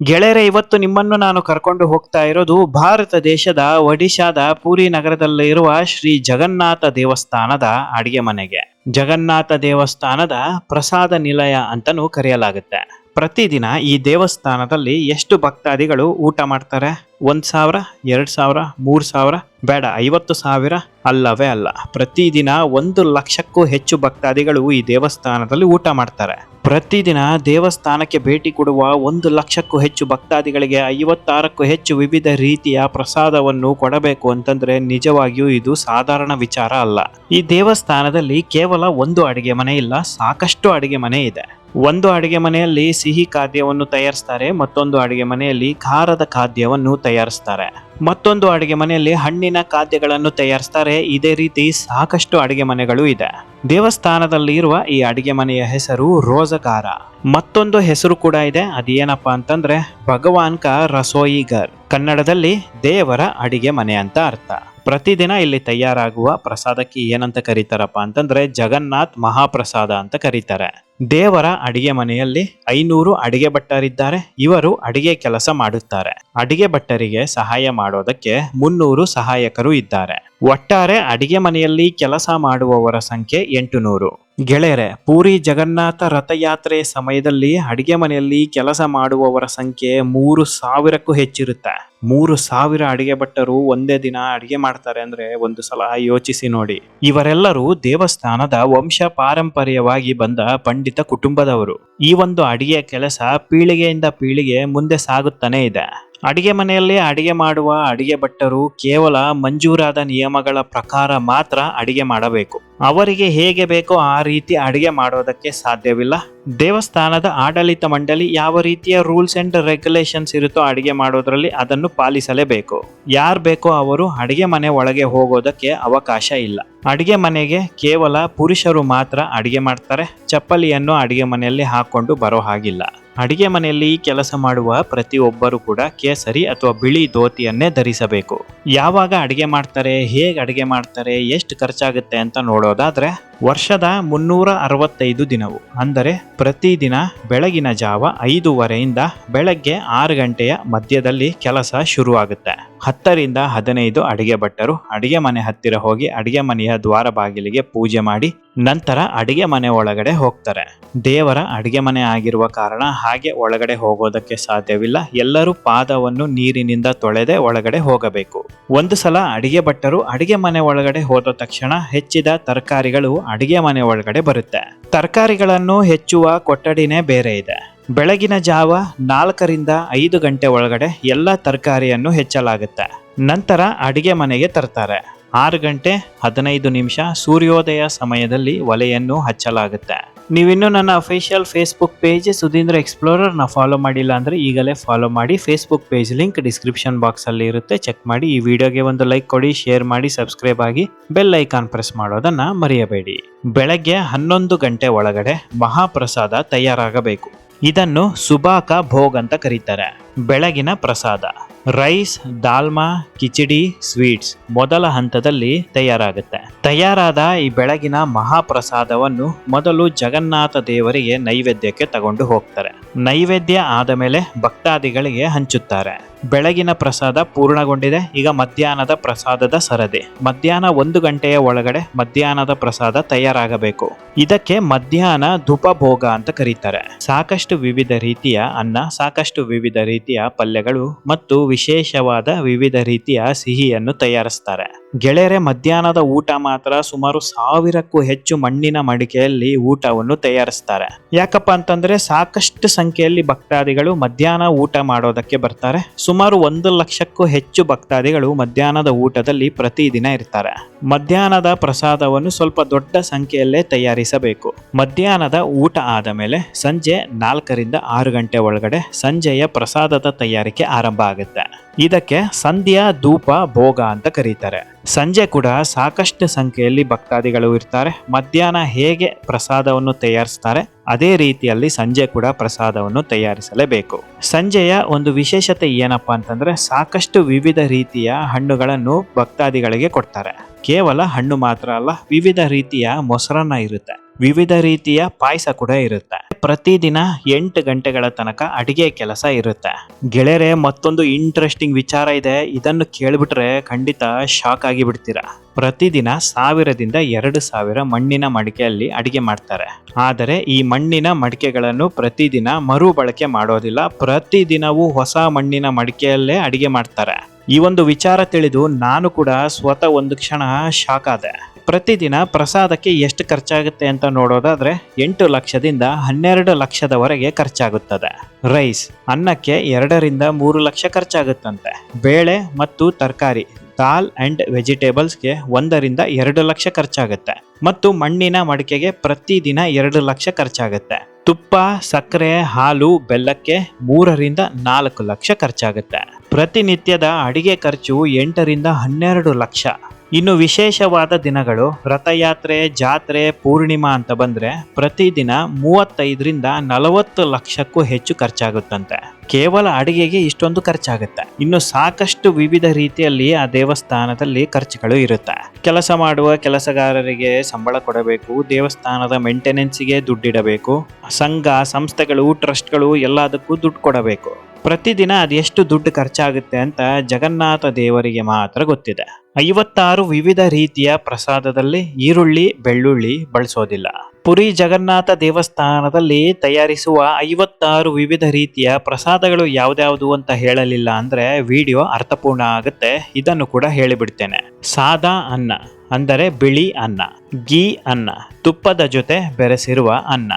ಗೆಳೆಯರೆ, ಇವತ್ತು ನಿಮ್ಮನ್ನು ನಾನು ಕರ್ಕೊಂಡು ಹೋಗ್ತಾ ಇರೋದು ಭಾರತ ದೇಶದ ಒಡಿಶಾದ ಪುರಿ ನಗರದಲ್ಲಿರುವ ಶ್ರೀ ಜಗನ್ನಾಥ ದೇವಸ್ಥಾನದ ಅಡಿಗೆ ಮನೆಗೆ. ಜಗನ್ನಾಥ ದೇವಸ್ಥಾನದ ಪ್ರಸಾದ ನಿಲಯ ಅಂತಲೂ ಕರೆಯಲಾಗುತ್ತೆ. ಪ್ರತಿದಿನ ಈ ದೇವಸ್ಥಾನದಲ್ಲಿ ಎಷ್ಟು ಭಕ್ತಾದಿಗಳು ಊಟ ಮಾಡ್ತಾರೆ? ಒಂದ್ ಸಾವಿರ, ಎರಡ್ ಸಾವಿರ, ಮೂರ್ ಸಾವಿರ? ಬೇಡ, ಐವತ್ತು ಸಾವಿರ ಅಲ್ಲವೇ ಅಲ್ಲ. ಪ್ರತಿದಿನ ಒಂದು ಲಕ್ಷಕ್ಕೂ ಹೆಚ್ಚು ಭಕ್ತಾದಿಗಳು ಈ ದೇವಸ್ಥಾನದಲ್ಲಿ ಊಟ ಮಾಡ್ತಾರೆ. ಪ್ರತಿದಿನ ದೇವಸ್ಥಾನಕ್ಕೆ ಭೇಟಿ ಕೊಡುವ ಒಂದು ಲಕ್ಷಕ್ಕೂ ಹೆಚ್ಚು ಭಕ್ತಾದಿಗಳಿಗೆ ಐವತ್ತಾರಕ್ಕೂ ಹೆಚ್ಚು ವಿವಿಧ ರೀತಿಯ ಪ್ರಸಾದವನ್ನು ಕೊಡಬೇಕು ಅಂತಂದ್ರೆ ನಿಜವಾಗಿಯೂ ಇದು ಸಾಧಾರಣ ವಿಚಾರ ಅಲ್ಲ. ಈ ದೇವಸ್ಥಾನದಲ್ಲಿ ಕೇವಲ ಒಂದು ಅಡಿಗೆ ಮನೆ ಇಲ್ಲ, ಸಾಕಷ್ಟು ಅಡಿಗೆ ಮನೆ ಇದೆ. ಒಂದು ಅಡುಗೆ ಮನೆಯಲ್ಲಿ ಸಿಹಿ ಖಾದ್ಯವನ್ನು ತಯಾರಿಸ್ತಾರೆ, ಮತ್ತೊಂದು ಅಡುಗೆ ಮನೆಯಲ್ಲಿ ಖಾರದ ಖಾದ್ಯವನ್ನು ತಯಾರಿಸ್ತಾರೆ. ಮತ್ತೊಂದು ಅಡುಗೆ ಮನೆಯಲ್ಲಿ ಹಣ್ಣಿನ ಖಾದ್ಯಗಳನ್ನು ತಯಾರಿಸ್ತಾರೆ. ಇದೇ ರೀತಿ ಸಾಕಷ್ಟು ಅಡುಗೆ ಮನೆಗಳು ಇದೆ. ದೇವಸ್ಥಾನದಲ್ಲಿ ಇರುವ ಈ ಅಡುಗೆ ಮನೆಯ ಹೆಸರು ರೋಜಗಾರ. ಮತ್ತೊಂದು ಹೆಸರು ಕೂಡ ಇದೆ. ಅದೇನಪ್ಪ ಅಂತಂದ್ರೆ ಭಗವಾನ್ ಕ ರಸೋಯಿಗರ್ ಕನ್ನಡದಲ್ಲಿ ದೇವರ ಅಡಿಗೆ ಮನೆ ಅಂತ ಅರ್ಥ. ಪ್ರತಿದಿನ ಇಲ್ಲಿ ತಯಾರಾಗುವ ಪ್ರಸಾದಕ್ಕೆ ಏನಂತ ಕರೀತಾರಪ್ಪ ಅಂತಂದ್ರೆ ಜಗನ್ನಾಥ್ ಮಹಾಪ್ರಸಾದ ಅಂತ ಕರೀತಾರೆ. ದೇವರ ಅಡಿಗೆ ಮನೆಯಲ್ಲಿ ಐನೂರು ಅಡಿಗೆ ಭಟ್ಟರಿದ್ದಾರೆ. ಇವರು ಅಡಿಗೆ ಕೆಲಸ ಮಾಡುತ್ತಾರೆ. ಅಡಿಗೆ ಭಟ್ಟರಿಗೆ ಸಹಾಯ ಮಾಡೋದಕ್ಕೆ ಮುನ್ನೂರು ಸಹಾಯಕರು ಇದ್ದಾರೆ. ಒಟ್ಟಾರೆ ಅಡಿಗೆ ಮನೆಯಲ್ಲಿ ಕೆಲಸ ಮಾಡುವವರ ಸಂಖ್ಯೆ ಎಂಟು ನೂರು ಗೆಳೆಯರೆ, ಪೂರಿ ಜಗನ್ನಾಥ ರಥಯಾತ್ರೆ ಸಮಯದಲ್ಲಿ ಅಡಿಗೆ ಮನೆಯಲ್ಲಿ ಕೆಲಸ ಮಾಡುವವರ ಸಂಖ್ಯೆ ಮೂರು ಸಾವಿರಕ್ಕೂ ಹೆಚ್ಚಿರುತ್ತೆ. ಮೂರು ಸಾವಿರ ಅಡಿಗೆ ಭಟ್ಟರು ಒಂದೇ ದಿನ ಅಡಿಗೆ ಮಾಡ್ತಾರೆ ಅಂದ್ರೆ ಒಂದು ಸಲ ಯೋಚಿಸಿ ನೋಡಿ. ಇವರೆಲ್ಲರೂ ದೇವಸ್ಥಾನದ ವಂಶ ಪಾರಂಪರ್ಯವಾಗಿ ಬಂದ ಪಂಡಿತ ಕುಟುಂಬದವರು. ಈ ಒಂದು ಅಡಿಗೆ ಕೆಲಸ ಪೀಳಿಗೆಯಿಂದ ಪೀಳಿಗೆ ಮುಂದೆ ಸಾಗುತ್ತಾನೆ ಇದೆ. ಅಡಿಗೆ ಮನೆಯಲ್ಲಿ ಅಡಿಗೆ ಮಾಡುವ ಅಡಿಗೆ ಭಟ್ಟರು ಕೇವಲ ಮಂಜೂರಾದ ನಿಯಮಗಳ ಪ್ರಕಾರ ಮಾತ್ರ ಅಡಿಗೆ ಮಾಡಬೇಕು. ಅವರಿಗೆ ಹೇಗೆ ಬೇಕೋ ಆ ರೀತಿ ಅಡಿಗೆ ಮಾಡೋದಕ್ಕೆ ಸಾಧ್ಯವಿಲ್ಲ. ದೇವಸ್ಥಾನದ ಆಡಳಿತ ಮಂಡಳಿ ಯಾವ ರೀತಿಯ ರೂಲ್ಸ್ ಅಂಡ್ ರೆಗ್ಯುಲೇಷನ್ಸ್ ಇರುತ್ತೋ ಅಡಿಗೆ ಮಾಡೋದ್ರಲ್ಲಿ ಅದನ್ನು ಪಾಲಿಸಲೇಬೇಕು. ಯಾರು ಬೇಕೋ ಅವರು ಅಡಿಗೆ ಮನೆ ಒಳಗೆ ಹೋಗೋದಕ್ಕೆ ಅವಕಾಶ ಇಲ್ಲ. ಅಡಿಗೆ ಮನೆಗೆ ಕೇವಲ ಪುರುಷರು ಮಾತ್ರ ಅಡಿಗೆ ಮಾಡ್ತಾರೆ. ಚಪ್ಪಲಿಯನ್ನು ಅಡಿಗೆ ಮನೆಯಲ್ಲಿ ಹಾಕೊಂಡು ಬರೋ ಹಾಗಿಲ್ಲ. ಅಡಿಗೆ ಮನೆಯಲ್ಲಿ ಕೆಲಸ ಮಾಡುವ ಪ್ರತಿಯೊಬ್ಬರು ಕೂಡ ಕೇಸರಿ ಅಥವಾ ಬಿಳಿ ಧೋತಿಯನ್ನೇ ಧರಿಸಬೇಕು. ಯಾವಾಗ ಅಡಿಗೆ ಮಾಡ್ತಾರೆ, ಹೇಗೆ ಅಡಿಗೆ ಮಾಡ್ತಾರೆ, ಎಷ್ಟು ಖರ್ಚಾಗುತ್ತೆ ಅಂತ ನೋಡೋದಾದ್ರೆ ವರ್ಷದ ಮುನ್ನೂರ ಅರವತ್ತೈದು ದಿನವು. ಅಂದರೆ ಪ್ರತಿದಿನ ಬೆಳಗಿನ ಜಾವ ಐದೂವರೆಯಿಂದ ಬೆಳಗ್ಗೆ ಆರು ಗಂಟೆಯ ಮಧ್ಯದಲ್ಲಿ ಕೆಲಸ ಶುರುವಾಗುತ್ತೆ. ಹತ್ತರಿಂದ ಹದಿನೈದು ಅಡಿಗೆ ಭಟ್ಟರು ಅಡಿಗೆ ಮನೆ ಹತ್ತಿರ ಹೋಗಿ ಅಡಿಗೆ ಮನೆಯ ದ್ವಾರ ಬಾಗಿಲಿಗೆ ಪೂಜೆ ಮಾಡಿ ನಂತರ ಅಡಿಗೆ ಮನೆ ಒಳಗಡೆ ಹೋಗ್ತಾರೆ. ದೇವರ ಅಡಿಗೆ ಮನೆ ಆಗಿರುವ ಕಾರಣ ಹಾಗೆ ಒಳಗಡೆ ಹೋಗೋದಕ್ಕೆ ಸಾಧ್ಯವಿಲ್ಲ. ಎಲ್ಲರೂ ಪಾದವನ್ನು ನೀರಿನಿಂದ ತೊಳೆದೆ ಒಳಗಡೆ ಹೋಗಬೇಕು. ಒಂದು ಸಲ ಅಡಿಗೆ ಭಟ್ಟರು ಅಡಿಗೆ ಮನೆ ಒಳಗಡೆ ಹೋದ ತಕ್ಷಣ ಹೆಚ್ಚಿದ ತರಕಾರಿಗಳು ಅಡಿಗೆ ಮನೆ ಒಳಗಡೆ ಬರುತ್ತೆ. ತರಕಾರಿಗಳನ್ನು ಹೆಚ್ಚುವ ಕೊಠಡಿನೇ ಬೇರೆ ಇದೆ. ಬೆಳಗಿನ ಜಾವ ನಾಲ್ಕರಿಂದ ಐದು ಗಂಟೆ ಒಳಗಡೆ ಎಲ್ಲ ತರಕಾರಿಯನ್ನು ಹೆಚ್ಚಲಾಗುತ್ತೆ. ನಂತರ ಅಡಿಗೆ ಮನೆಗೆ ತರ್ತಾರೆ. ಆರು ಗಂಟೆ ಹದಿನೈದು ನಿಮಿಷ ಸೂರ್ಯೋದಯ ಸಮಯದಲ್ಲಿ ಒಲೆಯನ್ನು ಹಚ್ಚಲಾಗುತ್ತೆ. ನೀವಿನ್ನೂ ನನ್ನ ಅಫಿಷಿಯಲ್ ಫೇಸ್ಬುಕ್ ಪೇಜ್ ಸುಧೀಂದ್ರ ಎಕ್ಸ್ಪ್ಲೋರರ್ನ ಫಾಲೋ ಮಾಡಿಲ್ಲ ಅಂದರೆ ಈಗಲೇ ಫಾಲೋ ಮಾಡಿ. ಫೇಸ್ಬುಕ್ ಪೇಜ್ ಲಿಂಕ್ ಡಿಸ್ಕ್ರಿಪ್ಷನ್ ಬಾಕ್ಸಲ್ಲಿ ಇರುತ್ತೆ. ಚೆಕ್ ಮಾಡಿ. ಈ ವಿಡಿಯೋಗೆ ಒಂದು ಲೈಕ್ ಕೊಡಿ, ಶೇರ್ ಮಾಡಿ, ಸಬ್ಸ್ಕ್ರೈಬ್ ಆಗಿ ಬೆಲ್ ಐಕಾನ್ ಪ್ರೆಸ್ ಮಾಡೋದನ್ನ ಮರೆಯಬೇಡಿ. ಬೆಳಗ್ಗೆ ಹನ್ನೊಂದು ಗಂಟೆ ಒಳಗಡೆ ಮಹಾಪ್ರಸಾದ ತಯಾರಾಗಬೇಕು. ಇದನ್ನು ಸುಬಾಕ ಭೋಗ್ ಅಂತ ಕರೀತಾರೆ. ಬೆಳಗಿನ ಪ್ರಸಾದ. ರೈಸ್, ದಾಲ್ಮಾ, ಕಿಚಡಿ, ಸ್ವೀಟ್ಸ್ ಮೊದಲ ಹಂತದಲ್ಲಿ ತಯಾರಾಗುತ್ತೆ. ತಯಾರಾದ ಈ ಬೆಳಗಿನ ಮಹಾಪ್ರಸಾದವನ್ನು ಮೊದಲು ಜಗನ್ನಾಥ ದೇವರಿಗೆ ನೈವೇದ್ಯಕ್ಕೆ ತಗೊಂಡು ಹೋಗ್ತಾರೆ. ನೈವೇದ್ಯ ಆದ ಮೇಲೆ ಭಕ್ತಾದಿಗಳಿಗೆ ಹಂಚುತ್ತಾರೆ. ಬೆಳಗಿನ ಪ್ರಸಾದ ಪೂರ್ಣಗೊಂಡಿದೆ, ಈಗ ಮಧ್ಯಾಹ್ನದ ಪ್ರಸಾದದ ಸರದಿ. ಮಧ್ಯಾಹ್ನ ಒಂದು ಗಂಟೆಯ ಒಳಗಡೆ ಮಧ್ಯಾಹ್ನದ ಪ್ರಸಾದ ತಯಾರಾಗಬೇಕು. ಇದಕ್ಕೆ ಮಧ್ಯಾಹ್ನ ಧುಪಭೋಗ ಅಂತ ಕರೀತಾರೆ. ಸಾಕಷ್ಟು ವಿವಿಧ ರೀತಿಯ ಅನ್ನ, ಸಾಕಷ್ಟು ವಿವಿಧ ರೀತಿಯ ಪಲ್ಯಗಳು ಮತ್ತು ವಿಶೇಷವಾದ ವಿವಿಧ ರೀತಿಯ ಸಿಹಿಯನ್ನು ತಯಾರಿಸ್ತಾರೆ. ಗೆಳೆಯರೆ, ಮಧ್ಯಾಹ್ನದ ಊಟ ಮಾತ್ರ ಸುಮಾರು ಸಾವಿರಕ್ಕೂ ಹೆಚ್ಚು ಮಣ್ಣಿನ ಮಡಿಕೆಯಲ್ಲಿ ಊಟವನ್ನು ತಯಾರಿಸ್ತಾರೆ. ಯಾಕಪ್ಪ ಅಂತಂದ್ರೆ ಸಾಕಷ್ಟು ಸಂಖ್ಯೆಯಲ್ಲಿ ಭಕ್ತಾದಿಗಳು ಮಧ್ಯಾಹ್ನ ಊಟ ಮಾಡೋದಕ್ಕೆ ಬರ್ತಾರೆ. ಸುಮಾರು ಒಂದು ಲಕ್ಷಕ್ಕೂ ಹೆಚ್ಚು ಭಕ್ತಾದಿಗಳು ಮಧ್ಯಾಹ್ನದ ಊಟದಲ್ಲಿ ಪ್ರತಿದಿನ ಇರ್ತಾರೆ. ಮಧ್ಯಾಹ್ನದ ಪ್ರಸಾದವನ್ನು ಸ್ವಲ್ಪ ದೊಡ್ಡ ಸಂಖ್ಯೆಯಲ್ಲೇ ತಯಾರಿಸಬೇಕು. ಮಧ್ಯಾಹ್ನದ ಊಟ ಆದ ಮೇಲೆ ಸಂಜೆ ನಾಲ್ಕರಿಂದ ಆರು ಗಂಟೆ ಒಳಗಡೆ ಸಂಜೆಯ ಪ್ರಸಾದದ ತಯಾರಿಕೆ ಆರಂಭ ಆಗುತ್ತೆ. ಇದಕ್ಕೆ ಸಂಧ್ಯಾ ಧೂಪ ಭೋಗ ಅಂತ ಕರೀತಾರೆ. ಸಂಜೆ ಕೂಡ ಸಾಕಷ್ಟು ಸಂಖ್ಯೆಯಲ್ಲಿ ಭಕ್ತಾದಿಗಳು ಇರ್ತಾರೆ. ಮಧ್ಯಾಹ್ನ ಹೇಗೆ ಪ್ರಸಾದವನ್ನು ತಯಾರಿಸ್ತಾರೆ, ಅದೇ ರೀತಿಯಲ್ಲಿ ಸಂಜೆ ಕೂಡ ಪ್ರಸಾದವನ್ನು ತಯಾರಿಸಲೇಬೇಕು. ಸಂಜೆಯ ಒಂದು ವಿಶೇಷತೆ ಏನಪ್ಪಾ ಅಂತಂದ್ರೆ ಸಾಕಷ್ಟು ವಿವಿಧ ರೀತಿಯ ಹಣ್ಣುಗಳನ್ನು ಭಕ್ತಾದಿಗಳಿಗೆ ಕೊಡ್ತಾರೆ. ಕೇವಲ ಹಣ್ಣು ಮಾತ್ರ ಅಲ್ಲ, ವಿವಿಧ ರೀತಿಯ ಮೊಸರನ್ನ ಇರುತ್ತೆ. ವಿವಿಧ ರೀತಿಯ ಪಾಯಸ ಕೂಡ ಇರುತ್ತೆ. ಪ್ರತಿದಿನ ಎಂಟು ಗಂಟೆಗಳ ತನಕ ಅಡಿಗೆ ಕೆಲಸ ಇರುತ್ತೆ. ಗೆಳೆಯರೆ, ಮತ್ತೊಂದು ಇಂಟ್ರೆಸ್ಟಿಂಗ್ ವಿಚಾರ ಇದೆ. ಇದನ್ನು ಕೇಳಿಬಿಟ್ರೆ ಖಂಡಿತ ಶಾಕ್ ಆಗಿ ಬಿಡ್ತೀರಾ ಪ್ರತಿದಿನ ಸಾವಿರದಿಂದ ಎರಡು ಸಾವಿರ ಮಣ್ಣಿನ ಮಡಿಕೆಯಲ್ಲಿ ಅಡಿಗೆ ಮಾಡ್ತಾರೆ. ಆದರೆ ಈ ಮಣ್ಣಿನ ಮಡಿಕೆಗಳನ್ನು ಪ್ರತಿದಿನ ಮರುಬಳಕೆ ಮಾಡೋದಿಲ್ಲ. ಪ್ರತಿದಿನವೂ ಹೊಸ ಮಣ್ಣಿನ ಮಡಿಕೆಯಲ್ಲೇ ಅಡಿಗೆ ಮಾಡ್ತಾರೆ. ಈ ಒಂದು ವಿಚಾರ ತಿಳಿದು ನಾನು ಕೂಡ ಸ್ವತಃ ಒಂದು ಕ್ಷಣ ಶಾಕ್ ಆದೆ. ಪ್ರತಿದಿನ ಪ್ರಸಾದಕ್ಕೆ ಎಷ್ಟು ಖರ್ಚಾಗುತ್ತೆ ಅಂತ ನೋಡೋದಾದ್ರೆ ಎಂಟು ಲಕ್ಷದಿಂದ ಹನ್ನೆರಡು ಲಕ್ಷದವರೆಗೆ ಖರ್ಚಾಗುತ್ತದೆ. ರೈಸ್ ಅನ್ನಕ್ಕೆ ಎರಡರಿಂದ ಮೂರು ಲಕ್ಷ ಖರ್ಚಾಗುತ್ತಂತೆ. ಬೇಳೆ ಮತ್ತು ತರಕಾರಿ, ದಾಲ್ ಅಂಡ್ ವೆಜಿಟೇಬಲ್ಸ್ಗೆ ಒಂದರಿಂದ ಎರಡು ಲಕ್ಷ ಖರ್ಚಾಗುತ್ತೆ. ಮತ್ತು ಮಣ್ಣಿನ ಮಡಿಕೆಗೆ ಪ್ರತಿದಿನ ಎರಡು ಲಕ್ಷ ಖರ್ಚಾಗುತ್ತೆ. ತುಪ್ಪ, ಸಕ್ಕರೆ, ಹಾಲು, ಬೆಲ್ಲಕ್ಕೆ ಮೂರರಿಂದ ನಾಲ್ಕು ಲಕ್ಷ ಖರ್ಚಾಗುತ್ತೆ. ಪ್ರತಿನಿತ್ಯದ ಅಡಿಗೆ ಖರ್ಚು ಎಂಟರಿಂದ ಹನ್ನೆರಡು ಲಕ್ಷ. ಇನ್ನು ವಿಶೇಷವಾದ ದಿನಗಳು ರಥಯಾತ್ರೆ, ಜಾತ್ರೆ, ಪೂರ್ಣಿಮಾ ಅಂತ ಬಂದ್ರೆ ಪ್ರತಿದಿನ ಮೂವತ್ತೈದರಿಂದ ನಲವತ್ತು ಲಕ್ಷಕ್ಕೂ ಹೆಚ್ಚು ಖರ್ಚಾಗುತ್ತಂತೆ. ಕೇವಲ ಅಡಿಗೆಗೆ ಇಷ್ಟೊಂದು ಖರ್ಚಾಗುತ್ತೆ. ಇನ್ನು ಸಾಕಷ್ಟು ವಿವಿಧ ರೀತಿಯಲ್ಲಿ ಆ ದೇವಸ್ಥಾನದಲ್ಲಿ ಖರ್ಚುಗಳು ಇರುತ್ತೆ. ಕೆಲಸ ಮಾಡುವ ಕೆಲಸಗಾರರಿಗೆ ಸಂಬಳ ಕೊಡಬೇಕು, ದೇವಸ್ಥಾನದ ಮೇಂಟೆನೆನ್ಸ್ಗೆ ದುಡ್ಡಿಡಬೇಕು, ಸಂಘ, ಸಂಸ್ಥೆಗಳು ಟ್ರಸ್ಟ್ಗಳು ಎಲ್ಲದಕ್ಕೂ ದುಡ್ಡು ಕೊಡಬೇಕು. ಪ್ರತಿದಿನ ಅದೆಷ್ಟು ದುಡ್ಡು ಖರ್ಚಾಗುತ್ತೆ ಅಂತ ಜಗನ್ನಾಥ ದೇವರಿಗೆ ಮಾತ್ರ ಗೊತ್ತಿದೆ. ಐವತ್ತಾರು ವಿವಿಧ ರೀತಿಯ ಪ್ರಸಾದದಲ್ಲಿ ಈರುಳ್ಳಿ, ಬೆಳ್ಳುಳ್ಳಿ ಬಳಸೋದಿಲ್ಲ. ಪುರಿ ಜಗನ್ನಾಥ ದೇವಸ್ಥಾನದಲ್ಲಿ ತಯಾರಿಸುವ ಐವತ್ತಾರು ವಿವಿಧ ರೀತಿಯ ಪ್ರಸಾದಗಳು ಯಾವ್ದ್ಯಾವ್ದು ಅಂತ ಹೇಳಲಿಲ್ಲ ಅಂದ್ರೆ ವಿಡಿಯೋ ಅರ್ಥಪೂರ್ಣ ಆಗುತ್ತೆ. ಇದನ್ನು ಕೂಡ ಹೇಳಿಬಿಡ್ತೇನೆ. ಸಾದಾ ಅನ್ನ, ಅಂದರೆ ಬಿಳಿ ಅನ್ನ ಗೀ ಅನ್ನ, ತುಪ್ಪದ ಜೊತೆ ಬೆರೆಸಿರುವ ಅನ್ನ,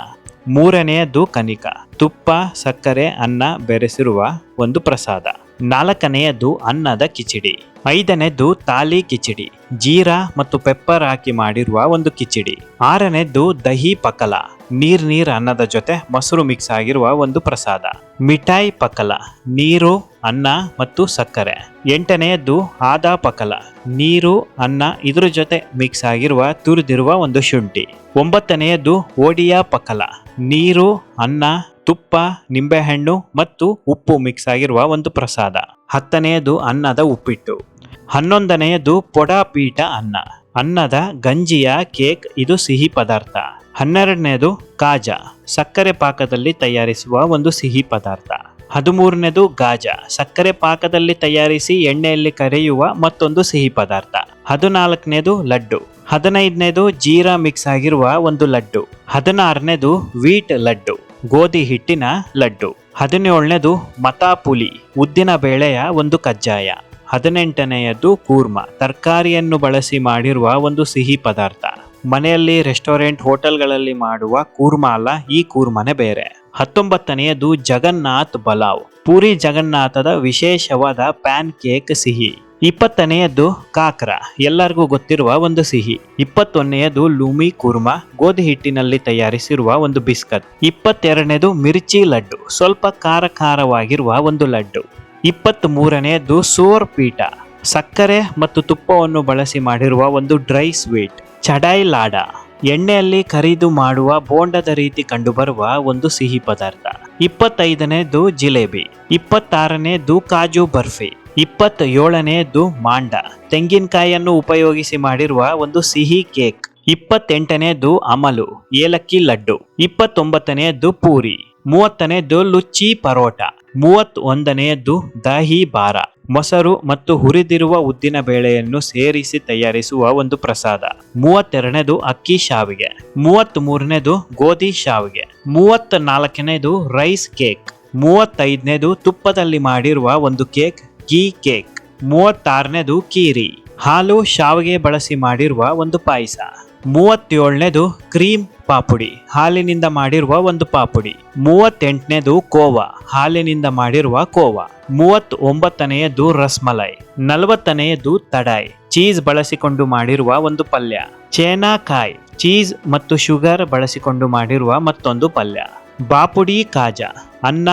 ಮೂರನೆಯದು ಕನಿಕ, ತುಪ್ಪ, ಸಕ್ಕರೆ, ಅನ್ನ ಬೆರೆಸಿರುವ ಒಂದು ಪ್ರಸಾದ. ನಾಲ್ಕನೆಯದು ಅನ್ನದ ಕಿಚಡಿ. ಐದನೇದು ತಾಲಿ ಕಿಚಡಿ. ಜೀರಾ ಮತ್ತು ಪೆಪ್ಪರ್ ಹಾಕಿ ಮಾಡಿರುವ ಒಂದು ಕಿಚಡಿ. ಆರನೇದು ದಹಿ ಪಕಲ. ನೀರ್ ನೀರ್ ಅನ್ನದ ಜೊತೆ ಮೊಸರು ಮಿಕ್ಸ್ ಆಗಿರುವ ಒಂದು ಪ್ರಸಾದ. ಮಿಠಾಯಿ ಪಕಲ. ನೀರು, ಅನ್ನ ಮತ್ತು ಸಕ್ಕರೆ. ಎಂಟನೆಯದ್ದು ಆದ ಪಕಲ. ನೀರು, ಅನ್ನ ಇದ್ರ ಜೊತೆ ಮಿಕ್ಸ್ ಆಗಿರುವ ತುರಿದಿರುವ ಒಂದು ಶುಂಠಿ. ಒಂಬತ್ತನೆಯದು ಓಡಿಯಾ ಪಕಲ. ನೀರು, ಅನ್ನ ತುಪ್ಪ, ನಿಂಬೆಹಣ್ಣು ಮತ್ತು ಉಪ್ಪು ಮಿಕ್ಸ್ ಆಗಿರುವ ಒಂದು ಪ್ರಸಾದ. ಹತ್ತನೆಯದು ಅನ್ನದ ಉಪ್ಪಿಟ್ಟು. ಹನ್ನೊಂದನೆಯದು ಪೊಡಾಪೀಠ ಅನ್ನ. ಅನ್ನದ ಗಂಜಿಯ ಕೇಕ್, ಇದು ಸಿಹಿ ಪದಾರ್ಥ. ಹನ್ನೆರಡನೇದು ಕಾಜಾ. ಸಕ್ಕರೆ ಪಾಕದಲ್ಲಿ ತಯಾರಿಸುವ ಒಂದು ಸಿಹಿ ಪದಾರ್ಥ. ಹದಿಮೂರನೇದು ಗಾಜಾ. ಸಕ್ಕರೆ ಪಾಕದಲ್ಲಿ ತಯಾರಿಸಿ ಎಣ್ಣೆಯಲ್ಲಿ ಕರೆಯುವ ಮತ್ತೊಂದು ಸಿಹಿ ಪದಾರ್ಥ. ಹದಿನಾಲ್ಕನೇದು ಲಡ್ಡು. ಹದಿನೈದನೇದು ಜೀರಾ ಮಿಕ್ಸ್ ಆಗಿರುವ ಒಂದು ಲಡ್ಡು. ಹದಿನಾರನೇದು ವೀಟ್ ಲಡ್ಡು. ಗೋಧಿ ಹಿಟ್ಟಿನ ಲಡ್ಡು. ಹದಿನೇಳನೇದು ಮತಾಪುಲಿ, ಉದ್ದಿನ ಬೇಳೆಯ ಒಂದು ಕಜ್ಜಾಯ. ಹದಿನೆಂಟನೆಯದು ಕೂರ್ಮ, ತರಕಾರಿಯನ್ನು ಬಳಸಿ ಮಾಡಿರುವ ಒಂದು ಸಿಹಿ ಪದಾರ್ಥ. ಮನೆಯಲ್ಲಿ ರೆಸ್ಟೋರೆಂಟ್ ಹೋಟೆಲ್ಗಳಲ್ಲಿ ಮಾಡುವ ಕೂರ್ಮ ಅಲ್ಲ, ಈ ಕೂರ್ಮನೆ ಬೇರೆ. ಹತ್ತೊಂಬತ್ತನೆಯದು ಜಗನ್ನಾಥ್ ಬಲಾವ್ ಪೂರಿ ಜಗನ್ನಾಥದ ವಿಶೇಷವಾದ ಪ್ಯಾನ್ ಕೇಕ್ ಸಿಹಿ. ಇಪ್ಪತ್ತನೆಯದು ಕಾಕ್ರ. ಎಲ್ಲರಿಗೂ ಗೊತ್ತಿರುವ ಒಂದು ಸಿಹಿ. ಇಪ್ಪತ್ತೊಂದನೆಯದು ಲೂಮಿ ಕುರ್ಮಾ. ಗೋಧಿ ಹಿಟ್ಟಿನಲ್ಲಿ ತಯಾರಿಸಿರುವ ಒಂದು ಬಿಸ್ಕತ್. ಇಪ್ಪತ್ತೆರಡನೇದು ಮಿರ್ಚಿ ಲಡ್ಡು. ಸ್ವಲ್ಪ ಖಾರ ಖಾರವಾಗಿರುವ ಒಂದು ಲಡ್ಡು. ಇಪ್ಪತ್ತ್ ಮೂರನೆಯದು ಸೋರ್ ಪೀಠ. ಸಕ್ಕರೆ ಮತ್ತು ತುಪ್ಪವನ್ನು ಬಳಸಿ ಮಾಡಿರುವ ಒಂದು ಡ್ರೈ ಸ್ವೀಟ್. ಚಡಾಯಿ ಲಾಡ. ಎಣ್ಣೆಯಲ್ಲಿ ಖರೀದು ಮಾಡುವ ಬೋಂಡದ ರೀತಿ ಕಂಡುಬರುವ ಒಂದು ಸಿಹಿ ಪದಾರ್ಥ. ಇಪ್ಪತ್ತೈದನೇದು ಜಿಲೇಬಿ. ಇಪ್ಪತ್ತಾರನೇದು ಕಾಜು ಬರ್ಫಿ. ಇಪ್ಪತ್ತ ಏಳನೆಯದು ಮಾಂಡ. ತೆಂಗಿನಕಾಯಿಯನ್ನು ಉಪಯೋಗಿಸಿ ಮಾಡಿರುವ ಒಂದು ಸಿಹಿ ಕೇಕ್. ಇಪ್ಪತ್ತೆಂಟನೇದು ಅಮಲು, ಏಲಕ್ಕಿ ಲಡ್ಡು. ಇಪ್ಪತ್ತೊಂಬತ್ತನೆಯದ್ದು ಪೂರಿ. ಮೂವತ್ತನೇದು ಲುಚ್ಚಿ ಪರೋಟ. ಮೂವತ್ ದಹಿ ದಾಹಿ ಬಾರ. ಮೊಸರು ಮತ್ತು ಹುರಿದಿರುವ ಉದ್ದಿನ ಬೇಳೆಯನ್ನು ಸೇರಿಸಿ ತಯಾರಿಸುವ ಒಂದು ಪ್ರಸಾದ. ಮೂವತ್ತೆರಡನೇದು ಅಕ್ಕಿ ಶಾವಿಗೆ. ಮೂವತ್ತ್ ಮೂರನೇದು ಗೋಧಿ ಶಾವಿಗೆ. ಮೂವತ್ತ್ ನಾಲ್ಕನೇದು ರೈಸ್ ಕೇಕ್. ಮೂವತ್ತೈದನೇದು ತುಪ್ಪದಲ್ಲಿ ಮಾಡಿರುವ ಒಂದು ಕೇಕ್ ಗೀ ಕೇಕ್, ಮೂವತ್ತಾರನೇದು ಕೀರಿ, ಹಾಲು ಶಾವಿಗೆ ಬಳಸಿ ಮಾಡಿರುವ ಒಂದು ಪಾಯಸ, ಮೂವತ್ತೇಳನೇದು ಕ್ರೀಮ್ ಪಾಪುಡಿ, ಹಾಲಿನಿಂದ ಮಾಡಿರುವ ಒಂದು ಪಾಪುಡಿ, ಮೂವತ್ತೆಂಟನೇದು ಕೋವಾ, ಹಾಲಿನಿಂದ ಮಾಡಿರುವ ಕೋವಾ ಮೂವತ್ ಒಂಬತ್ತನೆಯದು ರಸ್ಮಲೈ, ನಲವತ್ತನೆಯದು ತಡಾಯ್, ಚೀಸ್ ಬಳಸಿಕೊಂಡು ಮಾಡಿರುವ ಒಂದು ಪಲ್ಯ, ಚೇನಾಕಾಯ್, ಚೀಸ್ ಮತ್ತು ಶುಗರ್ ಬಳಸಿಕೊಂಡು ಮಾಡಿರುವ ಮತ್ತೊಂದು ಪಲ್ಯ, ಬಾಪುಡಿ ಕಾಜಾ. ಅನ್ನ,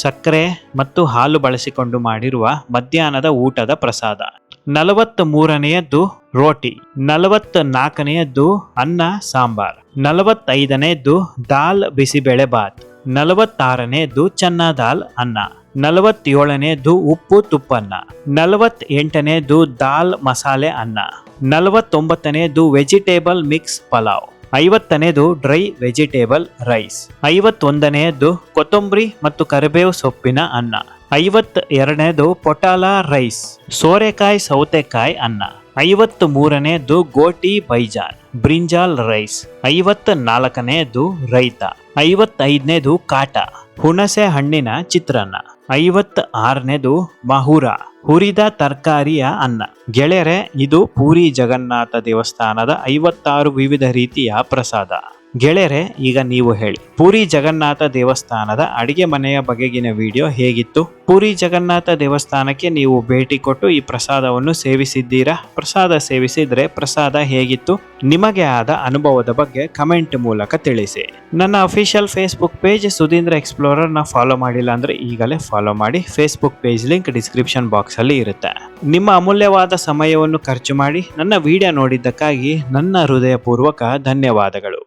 ಸಕ್ಕರೆ ಮತ್ತು ಹಾಲು ಬಳಸಿಕೊಂಡು ಮಾಡಿರುವ ಮಧ್ಯಾಹ್ನದ ಊಟದ ಪ್ರಸಾದ. ನಲವತ್ತ್ ಮೂರನೆಯದ್ದು ರೋಟಿ. ನಲವತ್ತ್ ನಾಲ್ಕನೆಯದ್ದು ಅನ್ನ, ಸಾಂಬಾರ್. ನಲವತ್ತೈದನೆಯದ್ದು ದಾಲ್ ಬಿಸಿಬೇಳೆ ಬಾತ್. ನಲವತ್ತಾರನೆಯದ್ದು ಚನ್ನ ದಾಲ್ ಅನ್ನ. ನಲವತ್ತೇಳನೆಯದ್ದು ಉಪ್ಪು ತುಪ್ಪನ್ನ. ನಲವತ್ ಎಂಟನೆಯದು ದಾಲ್ ಮಸಾಲೆ ಅನ್ನ. ನಲವತ್ತೊಂಬತ್ತನೆಯದು ವೆಜಿಟೇಬಲ್ ಮಿಕ್ಸ್ ಪಲಾವ್. ಐವತ್ತನೇದು ಡ್ರೈ ವೆಜಿಟೇಬಲ್ ರೈಸ್ ಐವತ್ತೊಂದನೆಯದು ಕೊತ್ತಂಬರಿ ಮತ್ತು ಕರಿಬೇವು ಸೊಪ್ಪಿನ ಅನ್ನ ಐವತ್ ಎರಡನೇದು ಪೊಟಾಲ ರೈಸ್, ಸೋರೆಕಾಯಿ ಸೌತೆಕಾಯಿ ಅನ್ನ ಐವತ್ತು ಮೂರನೆಯದು ಗೋಟಿ ಬೈಜಾನ್, ಬ್ರಿಂಜಾಲ್ ರೈಸ್ ಐವತ್ತ ನಾಲ್ಕನೆಯದು ರೈತ. ಐವತ್ತೈದನೇದು ಕಾಟ, ಹುಣಸೆ ಹಣ್ಣಿನ ಚಿತ್ರಾನ್ನ. ಐವತ್ತ ಆರನೇದು ಮಹುರ, ಹುರಿದ ತರಕಾರಿಯ ಅನ್ನ. ಗೆಳೆಯರೆ, ಇದು ಪೂರಿ ಜಗನ್ನಾಥ ದೇವಸ್ಥಾನದ ಐವತ್ತಾರು ವಿವಿಧ ರೀತಿಯ ಪ್ರಸಾದ. ಗೆಳೆಯರೆ, ಈಗ ನೀವು ಹೇಳಿ. ಪೂರಿ ಜಗನ್ನಾಥ ದೇವಸ್ಥಾನದ ಅಡಿಗೆ ಮನೆಯ ಬಗೆಗಿನ ವಿಡಿಯೋ ಹೇಗಿತ್ತು? ಪೂರಿ ಜಗನ್ನಾಥ ದೇವಸ್ಥಾನಕ್ಕೆ ನೀವು ಭೇಟಿ ಕೊಟ್ಟು ಈ ಪ್ರಸಾದವನ್ನು ಸೇವಿಸಿದ್ದೀರಾ? ಪ್ರಸಾದ ಸೇವಿಸಿದ್ರೆ ಪ್ರಸಾದ ಹೇಗಿತ್ತು? ನಿಮಗೆ ಆದ ಅನುಭವದ ಬಗ್ಗೆ ಕಮೆಂಟ್ ಮೂಲಕ ತಿಳಿಸಿ. ನನ್ನ ಅಫಿಷಿಯಲ್ ಫೇಸ್ಬುಕ್ ಪೇಜ್ ಸುಧೀಂದ್ರ ಎಕ್ಸ್ಪ್ಲೋರರ್ನ ಫಾಲೋ ಮಾಡಿಲ್ಲ ಅಂದ್ರೆ ಈಗಲೇ ಫಾಲೋ ಮಾಡಿ. Facebook page link description box ಅಲ್ಲಿ ಇರುತ್ತೆ. ನಿಮ್ಮ ಅಮೂಲ್ಯವಾದ ಸಮಯವನ್ನು ಖರ್ಚು ಮಾಡಿ ನನ್ನ ವಿಡಿಯೋ ನೋಡಿದ್ದಕ್ಕಾಗಿ ನನ್ನ ಹೃದಯಪೂರ್ವಕ ಧನ್ಯವಾದಗಳು.